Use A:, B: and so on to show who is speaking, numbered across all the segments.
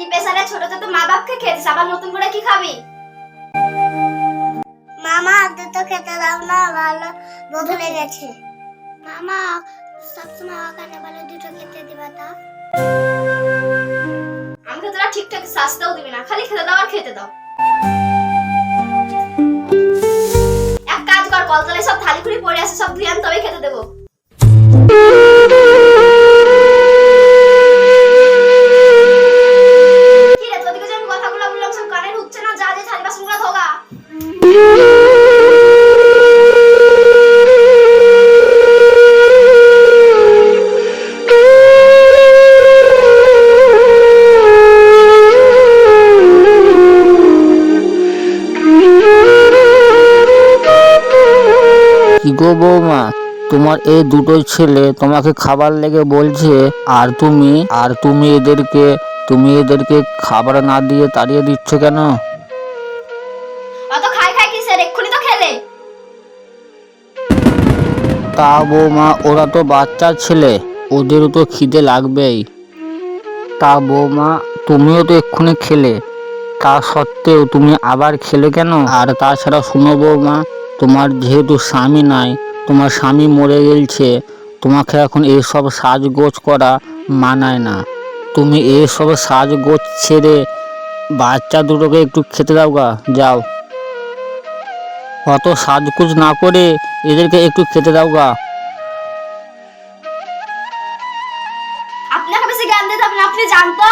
A: কি পেশারে ছোট ছোট মা বাপকে খেয়েছিস? আবার নতুন করে কি খাবি?
B: মামা দুটো খেতে দাও না ভালো বদলে গেছে মামা সবসময় ওখানে বলে দুটো খেতে দিবা তা।
A: আমাকে তোরা ঠিকঠাক শাস্তাও দিবি না খালি খেতে দাও আর খেতে দাও। এক কাজ কর কলতলায় সব থালি খুলি পড়ে আছে সব ধুয়ে আন তবে খেতে দেবো। কি
C: গো বৌমা তোমার এই দুটো ছেলে তোমাকে খাবার লেগে বলছে আর তুমি আর তুমি এদেরকে তুমি এদেরকে খাবার না দিয়ে তাড়িয়ে দিচ্ছ কেন?
A: অত খাই খাই কিসের? এক্ষুনি তো খেলে।
C: তা বৌমা ওরা তো বাচ্চা ছেলে ওদেরও তো খিদে লাগবেই। তা বৌমা তুমিও তো এক্ষুনি খেলে। তা সত্ত্বেও তুমি আবার খেলে কেন? আর তাছাড়া শুনো বৌমা তোমার যেহেতু স্বামী নাই তোমার স্বামী মরে গেলছে তোমাকে এখন এইসব সাজগোজ করা মানায় না। তুমি এইসব সাজগোজ ছেড়ে বাচ্চা দুটোকে একটু খেতে দাও গা যাও। অত সাজগোজ না করে এদেরকে একটু খেতে দাও গা।
A: আপনাকে বেশি জ্ঞান দিতে হবে না আপনি জানতো?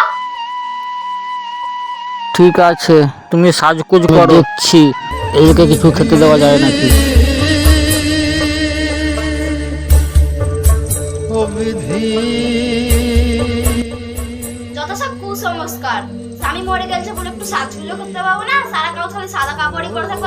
C: ঠিক আছে তুমি সাজগোজ করো। দেখছি। এদেরকে কিছু খেতে দেওয়া যায় নাকি?
A: যত সব কুসংস্কার, স্বামী মরে গেছে বলে একটু সাজগুলো করতে পারব না? সারা কাউ খালি সাদা কাপড়ই করে থাকব